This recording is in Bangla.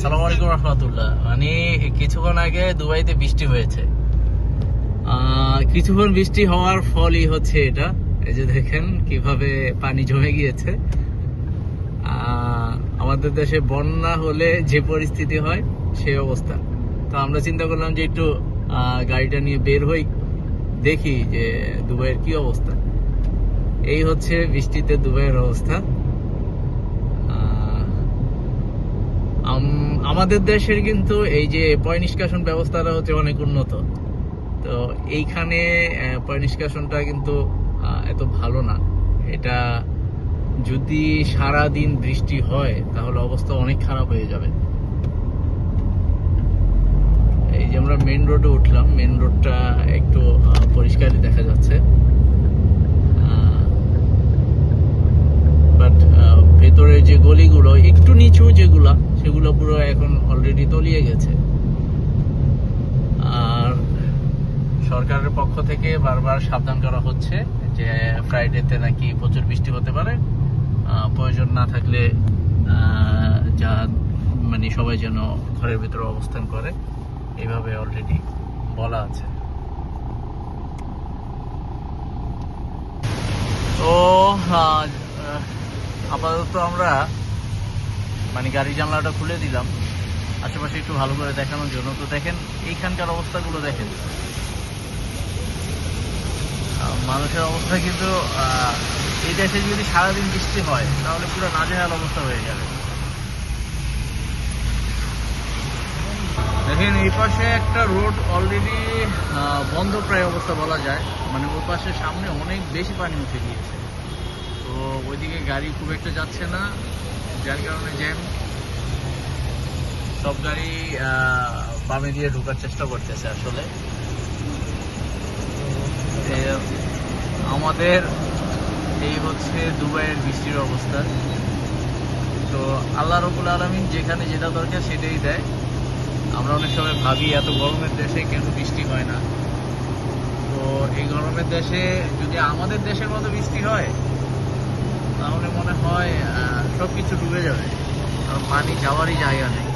আসসালামু আলাইকুম রহমতুল্লাহ। মানে কিছুক্ষণ আগে দুবাইতে বৃষ্টি হয়েছে। কিছুক্ষণ বৃষ্টি হওয়ার ফলই হচ্ছে এটা। এই যে দেখেন কীভাবে পানি জমে গিয়েছে। আমাদের দেশে বন্যা হলে যে পরিস্থিতি হয়, সেই অবস্থা। তো আমরা চিন্তা করলাম যে একটু গাড়িটা নিয়ে বের হই, দেখি যে দুবাইয়ের কি অবস্থা। এই হচ্ছে বৃষ্টিতে দুবাইয়ের অবস্থা। আমাদের দেশের কিন্তু এই যে পয় নিষ্কাশন ব্যবস্থাটা হচ্ছে অনেক উন্নত। তো এইখানে পয় নিষ্কাশনটা কিন্তু এত ভালো না। এটা যদি সারা দিন বৃষ্টি হয়, তাহলে অবস্থা অনেক খারাপ হয়ে যাবে। এই যে আমরা মেন রোডে উঠলাম মেন রোডটা একটু পরিষ্কারই দেখা যাচ্ছে। যে গলিগুলো, একটু নিচু যেগুলা, সেগুলো পুরো এখন অলরেডি তলিয়ে গেছে। আর সরকারের পক্ষ থেকে বারবার সাবধান করা হচ্ছে যে ফ্রাইডেতে নাকি প্রচুর বৃষ্টি হতে পারে। প্রয়োজন না থাকলে যা মানে সবাই যেন ঘরের ভিতরে অবস্থান করে, এইভাবে অলরেডি বলা আছে। তো আপাতত আমরা মানে গাড়ি জানলাটা খুলে দিলাম। আশেপাশে একটু ভালো করে দেখানোর জন্য। তো দেখেন, এইখানকার অবস্থাগুলো দেখেন। মানুষের অবস্থা কিন্তু এই দেশে যদি সারাদিন বৃষ্টি হয়, তাহলে পুরো নাজেহাল অবস্থা হয়ে যাবে। দেখেন, এই পাশে একটা রোড অলরেডি বন্ধ প্রায় অবস্থা বলা যায়। মানে ওই পাশে সামনে অনেক বেশি পানি উঠে গিয়েছে। ওইদিকে গাড়ি খুব একটা যাচ্ছে না, যার কারণে জ্যাম। সব গাড়ি বামে দিয়ে ঢোকার চেষ্টা করতেছে আসলে। আমাদের এই হচ্ছে দুবাইয়ের বৃষ্টির অবস্থা। তো আল্লাহ রবুল আলমিন যেখানে যেটা দরকার সেটাই দেয়। আমরা অনেক সময় ভাবি, এত গরমের দেশে কেন বৃষ্টি হয় না? তো এই গরমের দেশে যদি আমাদের দেশের মতো বৃষ্টি হয় সব কিছু ডুবে যাবে। কারণ পানি যাওয়ারই জায়গা নেই।